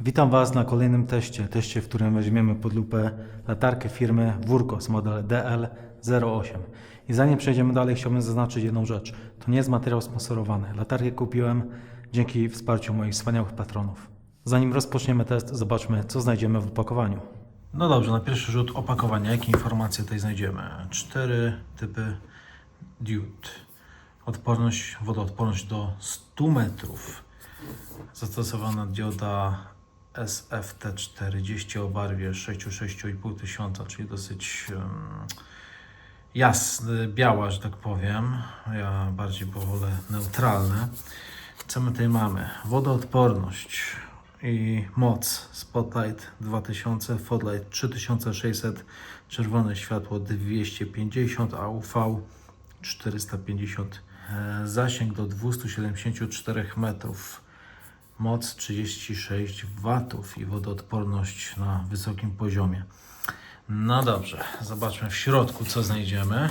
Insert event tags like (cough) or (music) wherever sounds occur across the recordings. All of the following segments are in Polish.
Witam Was na kolejnym teście, teście, w którym weźmiemy pod lupę latarkę firmy Wurkos model DL08. I zanim przejdziemy dalej, chciałbym zaznaczyć jedną rzecz. To nie jest materiał sponsorowany. Latarkę kupiłem dzięki wsparciu moich wspaniałych patronów. Zanim rozpoczniemy test, zobaczmy, co znajdziemy w opakowaniu. No dobrze, na pierwszy rzut opakowania, jakie informacje tutaj znajdziemy? Cztery typy diod. Odporność, wodoodporność do 100 metrów. Zastosowana dioda SFT40 o barwie 6-6,5 tysiąca, czyli dosyć um, jasny, biała, że tak powiem. Ja bardziej powolę neutralne. Co my tutaj mamy? Wodoodporność i moc. Spotlight 2000, Floodlight 3600, czerwone światło 250, a UV 450. E, Zasięg do 274 metrów. Moc 36 watów i wodoodporność na wysokim poziomie. No dobrze, zobaczmy w środku co znajdziemy.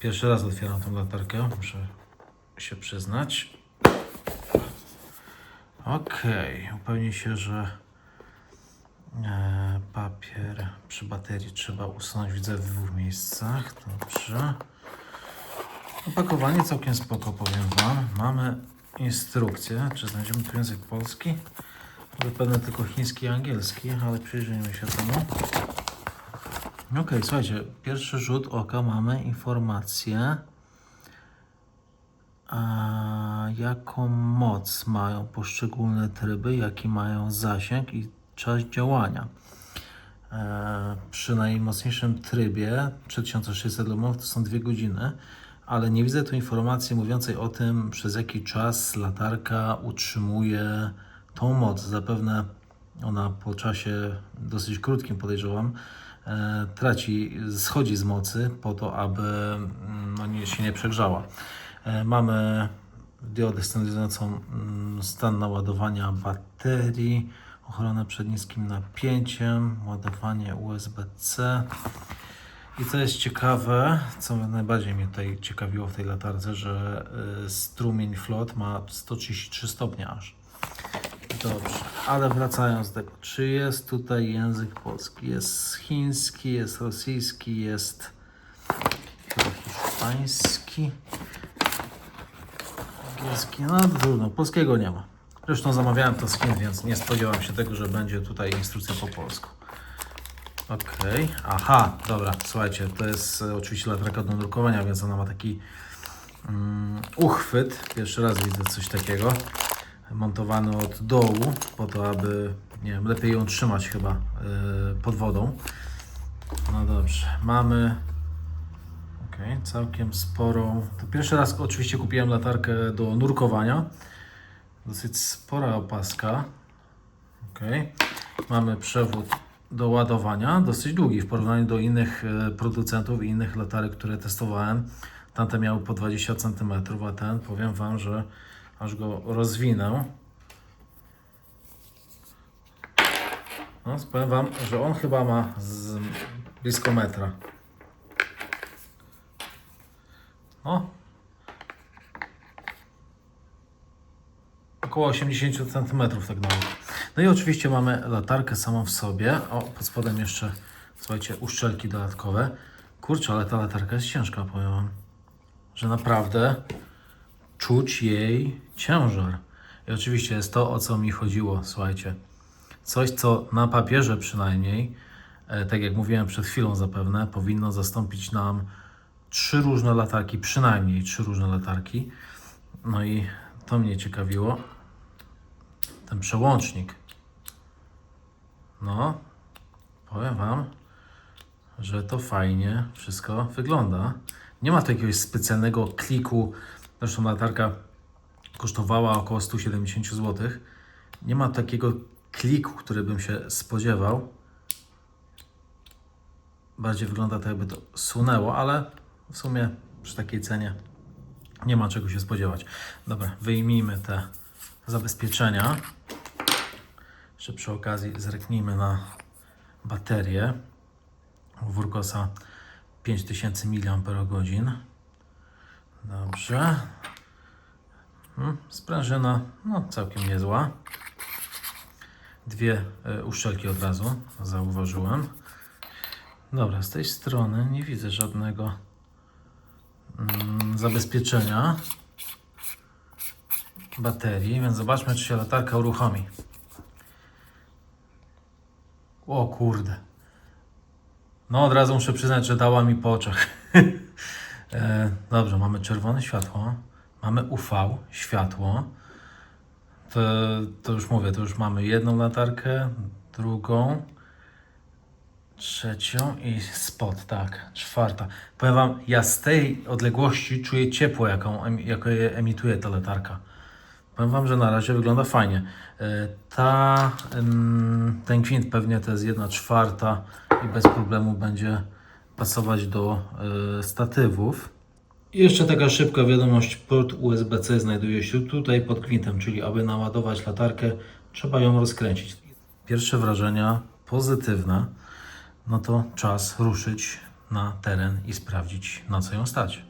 Pierwszy raz otwieram tą latarkę, muszę się przyznać. Okej, upewnię się, że e, papier przy baterii trzeba usunąć, widzę w dwóch miejscach. Dobrze. Opakowanie całkiem spoko, powiem Wam. Mamy instrukcję. Czy znajdziemy tu język polski? Zapewne tylko chiński i angielski, ale przyjrzyjmy się temu. Ok, słuchajcie, pierwszy rzut oka mamy informację, a, jaką moc mają poszczególne tryby, jaki mają zasięg i czas działania. E, przy najmocniejszym trybie 3600 lumów to są 2 godziny, ale nie widzę tu informacji mówiącej o tym, przez jaki czas latarka utrzymuje tą moc. Zapewne ona po czasie dosyć krótkim, podejrzewam, e, traci, schodzi z mocy po to, aby mm, no, nie, się nie przegrzała. E, mamy diodę stabilizującą mm, stan naładowania baterii, ochronę przed niskim napięciem, ładowanie USB-C. I co jest ciekawe, co najbardziej mnie tutaj ciekawiło w tej latarce, że y, strumień flot ma 133 stopnie aż. Dobrze, ale wracając do tego, czy jest tutaj język polski? Jest chiński, jest rosyjski, jest hiszpański, angielski, no trudno, polskiego nie ma. Zresztą zamawiałem to z Chin, więc nie spodziewam się tego, że będzie tutaj instrukcja po polsku. Okej, aha, dobra, słuchajcie, to jest e, oczywiście latarka do drukowania, więc ona ma taki mm, uchwyt. Pierwszy raz widzę coś takiego. Montowany od dołu, po to, aby, nie wiem, lepiej ją trzymać chyba e, pod wodą. No dobrze, mamy okej, całkiem sporą. To pierwszy raz oczywiście kupiłem latarkę do nurkowania. Dosyć spora opaska. Okej. Mamy przewód do ładowania, dosyć długi w porównaniu do innych e, producentów i innych latarek, które testowałem. Tamte miały po 20 cm, a ten powiem Wam, że aż go rozwinę. No, powiem Wam, że on chyba ma z blisko metra. O, około 80 cm tak nawet. No i oczywiście mamy latarkę samą w sobie. O, pod spodem jeszcze, słuchajcie, uszczelki dodatkowe. Kurczę, ale ta latarka jest ciężka, powiem Wam. Że naprawdę czuć jej ciężar. I oczywiście jest to, o co mi chodziło, słuchajcie. Coś, co na papierze przynajmniej, e, tak jak mówiłem przed chwilą zapewne, powinno zastąpić nam trzy różne latarki, przynajmniej trzy różne latarki. No i to mnie ciekawiło. Ten przełącznik. No, powiem Wam, że to fajnie wszystko wygląda. Nie ma tu jakiegoś specjalnego kliku. Zresztą latarka kosztowała około 170 zł. Nie ma takiego kliku, który bym się spodziewał. Bardziej wygląda to jakby to sunęło, ale w sumie przy takiej cenie nie ma czego się spodziewać. Dobra, wyjmijmy te zabezpieczenia. Jeszcze przy okazji zerknijmy na baterię Wurkosa 5000 mAh. Dobrze. Hmm, sprężyna, no całkiem niezła. dwie e, uszczelki od razu, zauważyłem. Dobra, z tej strony nie widzę żadnego mm, zabezpieczenia baterii, więc zobaczmy, czy się latarka uruchomi. O kurde. No od razu muszę przyznać, że dała mi po oczach. (laughs) e, dobrze, mamy czerwone światło, mamy UV światło. To, to już mówię, to już mamy jedną latarkę, drugą, trzecią i spot, tak, czwarta. Powiem Wam, ja z tej odległości czuję ciepło, jaką, jakie emituje ta latarka. Powiem Wam, że na razie wygląda fajnie. E, Ta, ten gwint pewnie to jest jedna czwarta i bez problemu będzie pasować do e, statywów. I jeszcze taka szybka wiadomość, port USB-C znajduje się tutaj pod gwintem, czyli aby naładować latarkę, trzeba ją rozkręcić. Pierwsze wrażenia pozytywne, no to czas ruszyć na teren i sprawdzić na co ją stać.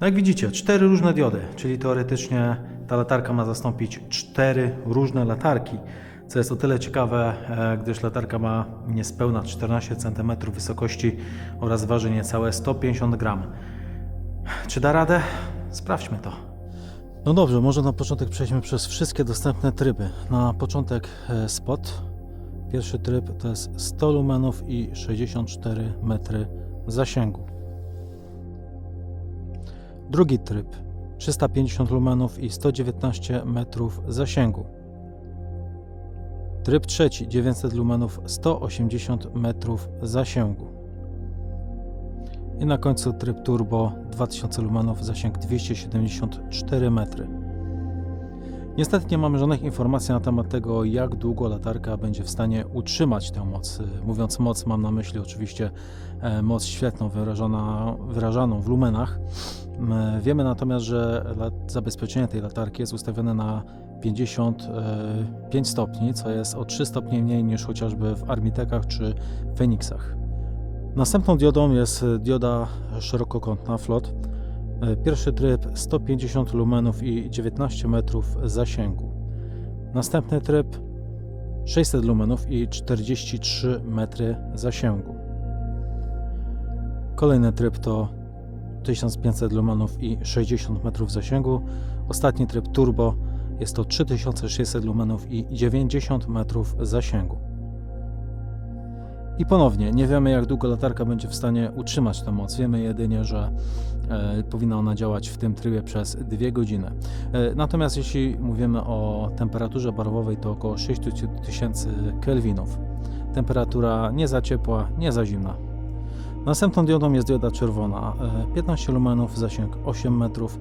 No jak widzicie, cztery różne diody, czyli teoretycznie ta latarka ma zastąpić cztery różne latarki, co jest o tyle ciekawe, e, gdyż latarka ma niespełna 14 cm wysokości oraz waży niecałe 150 gram. Czy da radę? Sprawdźmy to. No dobrze, może na początek przejdźmy przez wszystkie dostępne tryby. Na początek e, spot. Pierwszy tryb to jest 100 lumenów i 64 metry zasięgu. Drugi tryb 350 lumenów i 119 metrów zasięgu. Tryb trzeci 900 lumenów 180 metrów zasięgu. I na końcu tryb turbo 2000 lumenów zasięg 274 metry. Niestety nie mamy żadnych informacji na temat tego, jak długo latarka będzie w stanie utrzymać tę moc. Mówiąc moc, mam na myśli oczywiście e, moc świetną wyrażona, wyrażaną w lumenach. M, Wiemy natomiast, że zabezpieczenie tej latarki jest ustawione na 55 stopni, co jest o 3 stopnie mniej niż chociażby w Armitekach czy Phoenixach. Następną diodą jest dioda szerokokątna FLOT. E, Pierwszy tryb 150 lumenów i 19 metrów zasięgu. Następny tryb 600 lumenów i 43 metry zasięgu. Kolejny tryb to 1500 lumenów i 60 metrów zasięgu. Ostatni tryb turbo jest to 3600 lumenów i 90 metrów zasięgu. I ponownie, nie wiemy jak długo latarka będzie w stanie utrzymać tę moc. Wiemy jedynie, że e, powinna ona działać w tym trybie przez 2 godziny. E, natomiast jeśli mówimy o temperaturze barwowej, to około 6000 kelwinów. Temperatura nie za ciepła, nie za zimna. Następną diodą jest dioda czerwona. E, 15 lumenów, zasięg 8 metrów,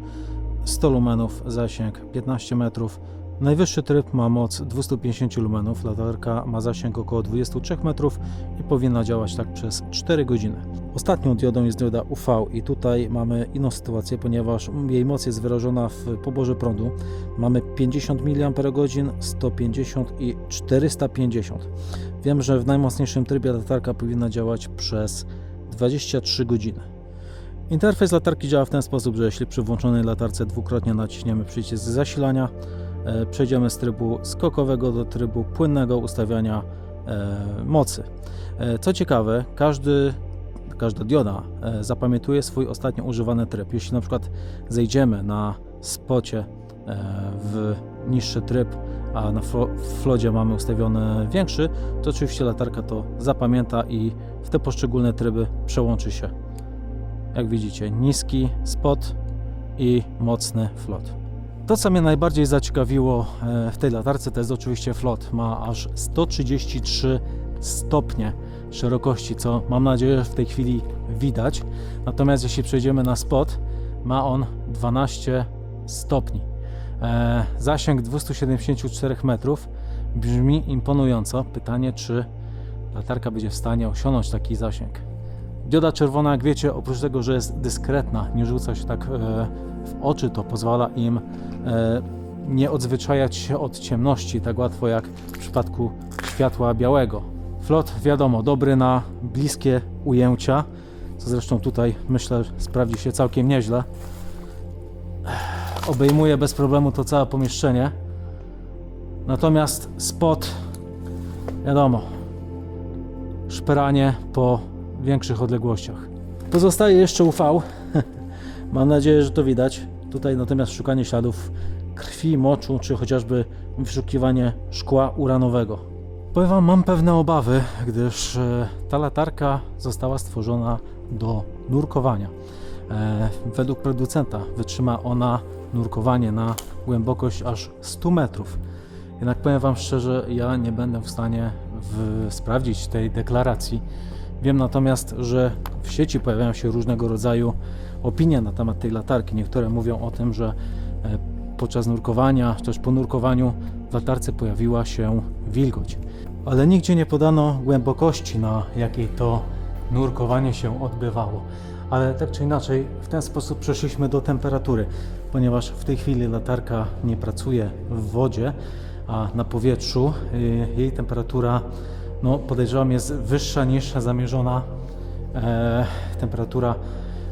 100 lumenów, zasięg 15 metrów. Najwyższy tryb ma moc 250 lumenów, latarka ma zasięg około 23 metrów i powinna działać tak przez 4 godziny. Ostatnią diodą jest dioda UV i tutaj mamy inną sytuację, ponieważ jej moc jest wyrażona w poborze prądu. Mamy 50 mAh, 150 i 450. Wiem, że w najmocniejszym trybie latarka powinna działać przez 23 godziny. Interfejs latarki działa w ten sposób, że jeśli przy włączonej latarce dwukrotnie naciśniemy przycisk zasilania, przejdziemy z trybu skokowego do trybu płynnego ustawiania e, mocy. E, Co ciekawe, każdy, każda dioda e, zapamiętuje swój ostatnio używany tryb. Jeśli na przykład zejdziemy na spocie e, w niższy tryb, a na flodzie mamy ustawiony większy, to oczywiście latarka to zapamięta i w te poszczególne tryby przełączy się. Jak widzicie, niski spot i mocny flot. To, co mnie najbardziej zaciekawiło e, w tej latarce, to jest oczywiście flot. Ma aż 133 stopnie szerokości, co mam nadzieję w tej chwili widać. Natomiast jeśli przejdziemy na spot, ma on 12 stopni. E, Zasięg 274 metrów brzmi imponująco. Pytanie, czy latarka będzie w stanie osiągnąć taki zasięg. Dioda czerwona, jak wiecie, oprócz tego, że jest dyskretna, nie rzuca się tak e, w oczy, to pozwala im e, nie odzwyczajać się od ciemności tak łatwo jak w przypadku światła białego. Flot, wiadomo, dobry na bliskie ujęcia, co zresztą tutaj myślę sprawdzi się całkiem nieźle. Obejmuje bez problemu to całe pomieszczenie. Natomiast spot Wiadomo, szperanie po większych odległościach. Pozostaje jeszcze UV. (laughs) Mam nadzieję, że to widać. Tutaj natomiast szukanie śladów krwi, moczu, czy chociażby wyszukiwanie szkła uranowego. Powiem Wam, mam pewne obawy, gdyż e, ta latarka została stworzona do nurkowania. E, według producenta wytrzyma ona nurkowanie na głębokość aż 100 metrów. Jednak powiem Wam szczerze, ja nie będę w stanie w, sprawdzić tej deklaracji. Wiem natomiast, że w sieci pojawiają się różnego rodzaju opinie na temat tej latarki. Niektóre mówią o tym, że e, podczas nurkowania, czy też po nurkowaniu w latarce pojawiła się wilgoć. Ale nigdzie nie podano głębokości, na jakiej to nurkowanie się odbywało. Ale tak czy inaczej, w ten sposób przeszliśmy do temperatury, ponieważ w tej chwili latarka nie pracuje w wodzie, a na powietrzu y, jej temperatura, no podejrzewam, jest wyższa niż zamierzona e, temperatura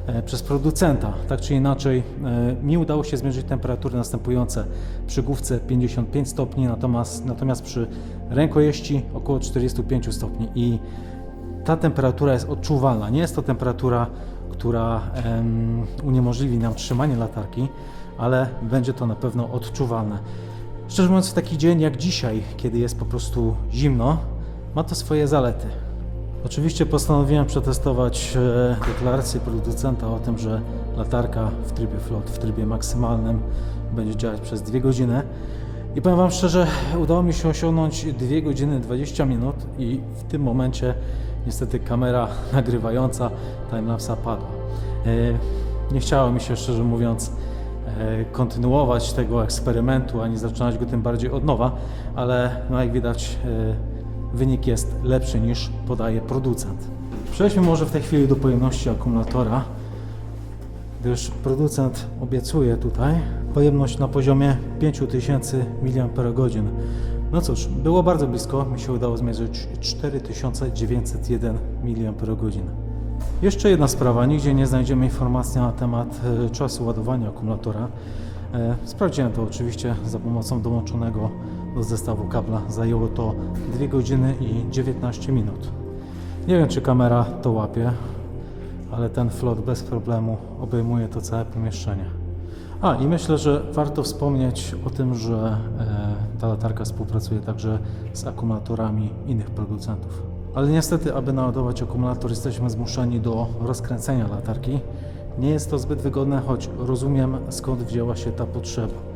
e, przez producenta. Tak czy inaczej, e, mi udało się zmierzyć temperatury następujące przy główce 55 stopni, natomiast, natomiast przy rękojeści około 45 stopni i ta temperatura jest odczuwalna. Nie jest to temperatura, która em, uniemożliwi nam trzymanie latarki, ale będzie to na pewno odczuwalne. Szczerze mówiąc, w taki dzień jak dzisiaj, kiedy jest po prostu zimno, ma to swoje zalety. Oczywiście postanowiłem przetestować e, deklarację producenta o tym, że latarka w trybie float, w trybie maksymalnym będzie działać przez 2 godziny. I powiem Wam szczerze, udało mi się osiągnąć 2 godziny 20 minut i w tym momencie niestety kamera (laughs) nagrywająca timelapsa padła. E, Nie chciało mi się szczerze mówiąc e, kontynuować tego eksperymentu, ani zaczynać go tym bardziej od nowa, ale no jak widać wynik jest lepszy niż podaje producent. Przejdźmy może w tej chwili do pojemności akumulatora, gdyż producent obiecuje tutaj pojemność na poziomie 5000 mAh. No cóż, było bardzo blisko, mi się udało zmierzyć 4901 mAh. Jeszcze jedna sprawa, nigdzie nie znajdziemy informacji na temat e, czasu ładowania akumulatora. E, Sprawdziłem to oczywiście za pomocą dołączonego do zestawu kabla. Zajęło to 2 godziny i 19 minut. Nie wiem, czy kamera to łapie, ale ten flot bez problemu obejmuje to całe pomieszczenie. A i myślę, że warto wspomnieć o tym, że e, ta latarka współpracuje także z akumulatorami innych producentów. Ale niestety, aby naładować akumulator, jesteśmy zmuszeni do rozkręcenia latarki. Nie jest to zbyt wygodne, choć rozumiem skąd wzięła się ta potrzeba.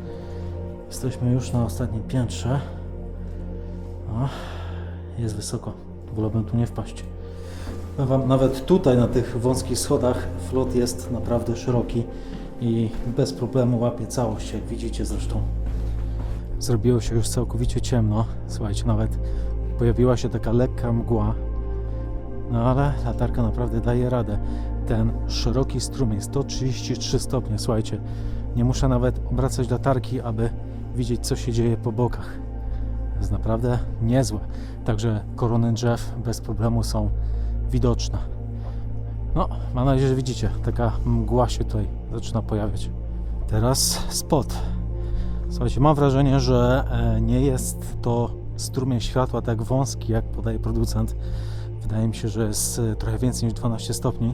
Jesteśmy już na ostatnim piętrze. O, jest wysoko. Wolałbym tu nie wpaść. Wam, nawet tutaj na tych wąskich schodach flot jest naprawdę szeroki i bez problemu łapie całość, jak widzicie zresztą. Zrobiło się już całkowicie ciemno. Słuchajcie, nawet pojawiła się taka lekka mgła. No ale latarka naprawdę daje radę. Ten szeroki strumień, 133 stopnie, słuchajcie, nie muszę nawet obracać latarki, aby widzieć, co się dzieje po bokach. Jest naprawdę niezłe. Także korony drzew bez problemu są widoczne. No, mam nadzieję, że widzicie, taka mgła się tutaj zaczyna pojawiać. Teraz spot. Słuchajcie, mam wrażenie, że e, nie jest to strumień światła tak wąski, jak podaje producent. Wydaje mi się, że jest e, trochę więcej niż 12 stopni.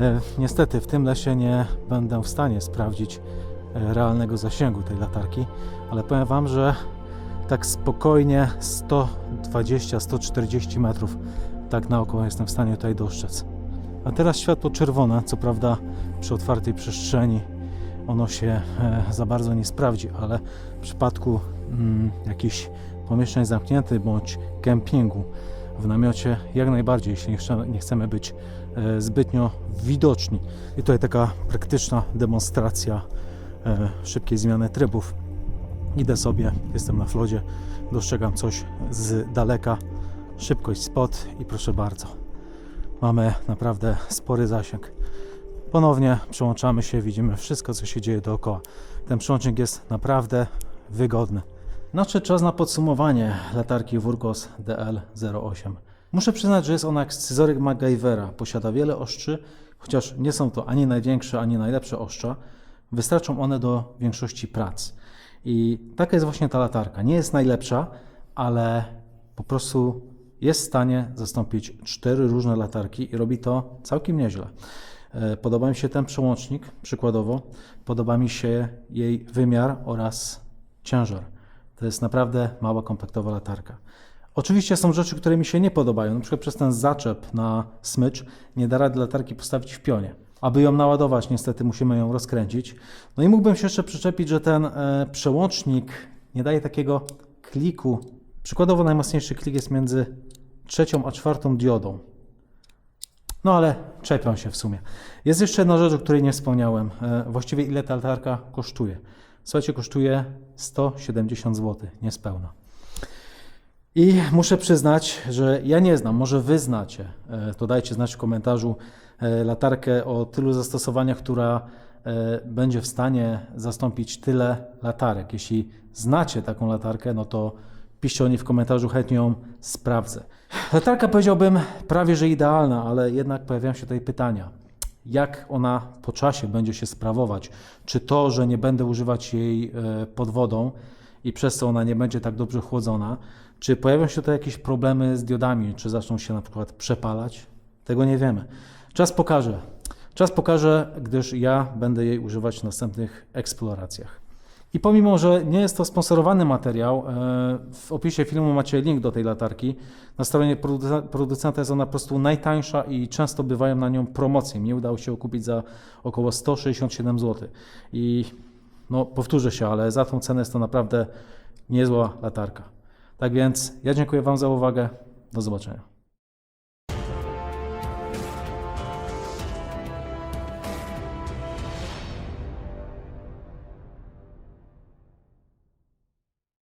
E, Niestety w tym lesie nie będę w stanie sprawdzić realnego zasięgu tej latarki, ale powiem Wam, że tak spokojnie 120-140 metrów tak naokoło jestem w stanie tutaj dostrzec. A teraz światło czerwone, co prawda przy otwartej przestrzeni ono się e, za bardzo nie sprawdzi, ale w przypadku mm, jakichś pomieszczeń zamkniętych bądź kempingu w namiocie jak najbardziej, jeśli nie chcemy, być e, zbytnio widoczni. I tutaj taka praktyczna demonstracja szybkiej zmiany trybów. Idę sobie, jestem na flodzie, dostrzegam coś z daleka, szybkość spot i proszę bardzo. Mamy naprawdę spory zasięg. Ponownie przełączamy się, widzimy wszystko, co się dzieje dookoła. Ten przełącznik jest naprawdę wygodny. Nadszedł czas na podsumowanie latarki Wurgos DL08. Muszę przyznać, że jest ona jak scyzoryk MacGyvera. Posiada wiele oszczy, chociaż nie są to ani największe, ani najlepsze ostrza. Wystarczą one do większości prac. I taka jest właśnie ta latarka. Nie jest najlepsza, ale po prostu jest w stanie zastąpić cztery różne latarki i robi to całkiem nieźle. E, Podoba mi się ten przełącznik, przykładowo. Podoba mi się jej wymiar oraz ciężar. To jest naprawdę mała, komplektowa latarka. Oczywiście są rzeczy, które mi się nie podobają. Na przykład przez ten zaczep na smycz nie da rady latarki postawić w pionie. Aby ją naładować, niestety musimy ją rozkręcić. No i mógłbym się jeszcze przyczepić, że ten e, przełącznik nie daje takiego kliku. Przykładowo najmocniejszy klik jest między trzecią a czwartą diodą. No ale czepiam się w sumie. Jest jeszcze jedna rzecz, o której nie wspomniałem. E, właściwie ile ta latarka kosztuje? Słuchajcie, kosztuje 170 zł, niespełna. I muszę przyznać, że ja nie znam, może wy znacie, e, to dajcie znać w komentarzu, latarkę o tylu zastosowaniach, która e, będzie w stanie zastąpić tyle latarek. Jeśli znacie taką latarkę, no to piszcie o niej w komentarzu, chętnie ją sprawdzę. Latarka powiedziałbym prawie, że idealna, ale jednak pojawiają się tutaj pytania. Jak ona po czasie będzie się sprawować? Czy to, że nie będę używać jej e, pod wodą i przez co ona nie będzie tak dobrze chłodzona, czy pojawią się tutaj jakieś problemy z diodami, czy zaczną się na przykład przepalać? Tego nie wiemy. Czas pokaże. Czas pokaże, gdyż ja będę jej używać w następnych eksploracjach. I pomimo, że nie jest to sponsorowany materiał, e, w opisie filmu macie link do tej latarki. Na stronie produce- producenta jest ona po prostu najtańsza i często bywają na nią promocje. Mnie udało się ją kupić za około 167 zł. I no, powtórzę się, ale za tą cenę jest to naprawdę niezła latarka. Tak więc ja dziękuję Wam za uwagę. Do zobaczenia.